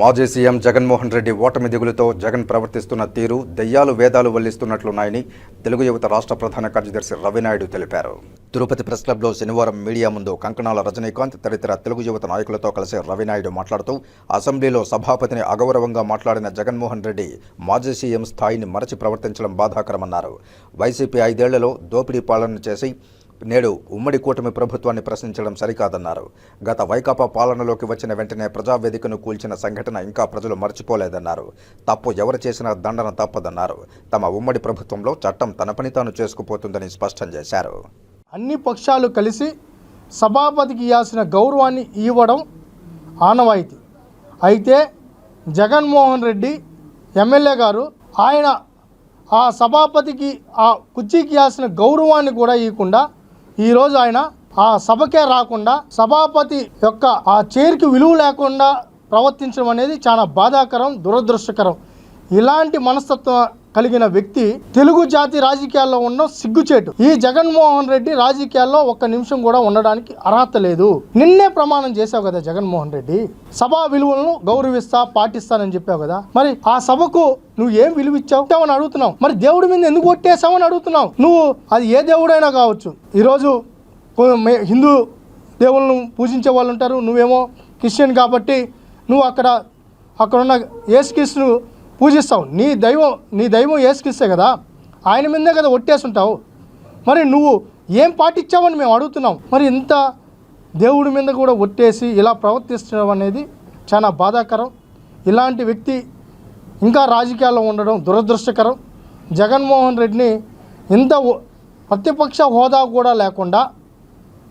మాజీ సీఎం జగన్మోహన్ రెడ్డి ఓటమి దిగులుతో జగన్ ప్రవర్తిస్తున్న తీరు దెయ్యాలు వేదాలు వల్లిస్తున్నట్లున్నాయని తెలుగు యువత రాష్ట్ర ప్రధాన కార్యదర్శి రవినాయుడు తెలిపారు. తిరుపతి ప్రెస్ క్లబ్లో శనివారం మీడియా ముందు కంకణాల రజనీకాంత్ తదితర తెలుగు యువత నాయకులతో కలిసి రవినాయుడు మాట్లాడుతూ అసెంబ్లీలో సభాపతిని అగౌరవంగా మాట్లాడిన జగన్మోహన్ రెడ్డి మాజీ సీఎం స్థాయిని మరచి ప్రవర్తించడం బాధాకరమన్నారు. వైసీపీ ఐదేళ్ళలో దోపిడీ పాలన చేసి నేడు ఉమ్మడి కూటమి ప్రభుత్వాన్ని ప్రశ్నించడం సరికాదన్నారు. గత వైకాపా పాలనలోకి వచ్చిన వెంటనే ప్రజావేదికను కూల్చిన సంఘటన ఇంకా ప్రజలు మర్చిపోలేదన్నారు. తప్పు ఎవరు చేసినా దండన తప్పదన్నారు. తమ ఉమ్మడి ప్రభుత్వంలో చట్టం తన పని తాను చేసుకుపోతుందని స్పష్టం చేశారు. అన్ని పక్షాలు కలిసి సభాపతికి ఇవ్వాల్సిన గౌరవాన్ని ఇవ్వడం ఆనవాయితీ. అయితే జగన్మోహన్ రెడ్డి ఎమ్మెల్యే గారు ఆయన ఆ సభాపతికి ఆ కుర్చీకి ఇవ్వాల్సిన గౌరవాన్ని కూడా ఇవ్వకుండా ఈరోజు ఆయన ఆ సభకే రాకుండా సభాపతి యొక్క ఆ చైర్కి విలువ లేకుండా ప్రవర్తించడం అనేది చాలా బాధాకరం దురదృష్టకరం. ఇలాంటి మనస్తత్వం కలిగిన వ్యక్తి తెలుగు జాతి రాజకీయాల్లో ఉన్న సిగ్గుచేటు. ఈ జగన్మోహన్ రెడ్డి రాజకీయాల్లో ఒక్క నిమిషం కూడా ఉండడానికి అర్హత లేదు. నిన్నే ప్రమాణం చేశావు కదా జగన్మోహన్ రెడ్డి. సభా విలువలను గౌరవిస్తా పాటిస్తానని చెప్పావు కదా. మరి ఆ సభకు నువ్వు ఏం విలువ ఇచ్చావు అని అడుగుతున్నావు. మరి దేవుడి మీద ఎందుకు కొట్టేశావు అని అడుగుతున్నావు? నువ్వు అది ఏ దేవుడైనా కావచ్చు. ఈరోజు హిందూ దేవుళ్ళను పూజించే వాళ్ళు ఉంటారు నువ్వేమో క్రిస్టియన్ కాబట్టి నువ్వు అక్కడ అక్కడ ఉన్న పూజిస్తావు. నీ దైవం నీ దైవం ఏసుకిస్తే కదా ఆయన మీదే కదా ఒట్టేసుంటావు. మరి నువ్వు ఏం పాటించావని మేము అడుగుతున్నాం. మరి ఇంత దేవుడి మీద కూడా ఒట్టేసి ఇలా ప్రవర్తించడం అనేది చాలా బాధాకరం. ఇలాంటి వ్యక్తి ఇంకా రాజకీయాల్లో ఉండడం దురదృష్టకరం. జగన్మోహన్ రెడ్డిని ఇంత ప్రతిపక్ష హోదా కూడా లేకుండా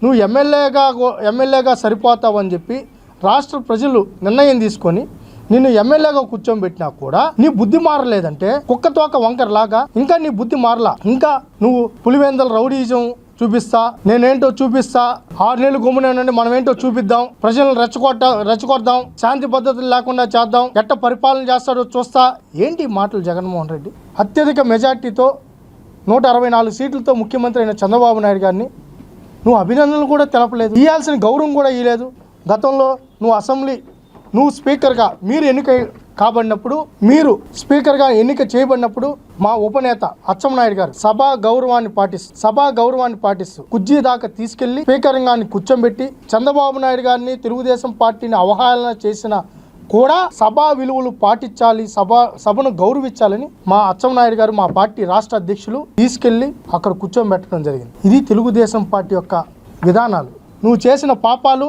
నువ్వు ఎమ్మెల్యేగా గో- ఎమ్మెల్యేగా సరిపోతావని చెప్పి రాష్ట్ర ప్రజలు నిర్ణయం తీసుకొని నిన్ను ఎమ్మెల్యేగా కూర్చోబెట్టినా కూడా నీ బుద్ధి మారలేదంటే కుక్క తోక వంకరలాగా ఇంకా నీ బుద్ధి మారలా. ఇంకా నువ్వు పులివెందల రౌడీజం చూపిస్తా నేనేంటో చూపిస్తా ఆరు నెలలు గుమ్మనండి మనం ఏంటో చూపిద్దాం ప్రజలను రెచ్చగొట్ట రెచ్చగొడదాం శాంతి పద్ధతులు లేకుండా చేద్దాం ఎట్ట పరిపాలన చేస్తాడో చూస్తా. ఏంటి మాటలు జగన్మోహన్ రెడ్డి? అత్యధిక మెజార్టీతో నూట అరవై నాలుగు సీట్లతో ముఖ్యమంత్రి అయిన చంద్రబాబు నాయుడు గారిని నువ్వు అభినందనలు కూడా తెలపలేదు. ఇవ్వాల్సిన గౌరవం కూడా ఇవ్వలేదు గతంలో నువ్వు అసెంబ్లీ నువ్వు స్పీకర్గా మీరు ఎన్నిక కాబడినప్పుడు మీరు స్పీకర్గా ఎన్నిక చేయబడినప్పుడు మా ఉపనేత అచ్చెన్నాయుడు గారు సభా గౌరవాన్ని పాటిస్తూ సభా గౌరవాన్ని పాటిస్తూ కుర్జీ దాకా తీసుకెళ్ళి స్పీకరంగాన్ని కూర్చోబెట్టి చంద్రబాబు నాయుడు గారిని తెలుగుదేశం పార్టీని అవహేళన చేసిన కూడా సభా విలువలు పాటించాలి సభ సభను గౌరవించాలని మా అచ్చెన్నాయుడు గారు మా పార్టీ రాష్ట్ర అధ్యక్షులు తీసుకెళ్ళి అక్కడ కూర్చోబెట్టడం జరిగింది. ఇది తెలుగుదేశం పార్టీ యొక్క విధానాలు. నువ్వు చేసిన పాపాలు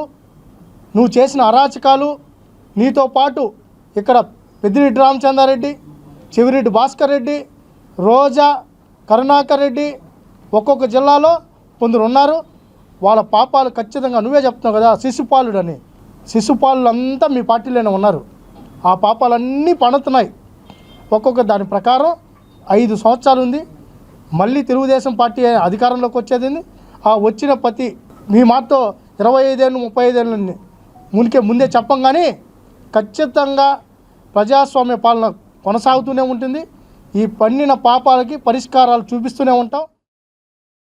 నువ్వు చేసిన అరాచకాలు నీతో పాటు ఇక్కడ పెద్దిరెడ్డి రామచంద్రారెడ్డి చెవిరెడ్డి భాస్కర్ రెడ్డి రోజా కరుణాకర్ రెడ్డి ఒక్కొక్క జిల్లాలో కొందరు ఉన్నారు. వాళ్ళ పాపాలు ఖచ్చితంగా నువ్వే చెప్తున్నావు కదా శిశుపాలుడు అని శిశుపాలు అంతా మీ పార్టీలోనే ఉన్నారు. ఆ పాపాలన్నీ పండుతున్నాయి ఒక్కొక్క దాని ప్రకారం ఐదు సంవత్సరాలు ఉంది. మళ్ళీ తెలుగుదేశం పార్టీ అధికారంలోకి వచ్చేది ఆ వచ్చిన ప్రతి మీ మాతో ఇరవై ఐదేళ్ళు ముప్పై ఐదేళ్ళు మునికే ముందే చెప్పం కానీ ఖచ్చితంగా ప్రజాస్వామ్య పాలన కొనసాగుతూనే ఉంటుంది. ఈ పండిన పాపాలకి పరిష్కారాలు చూపిస్తూనే ఉంటాం.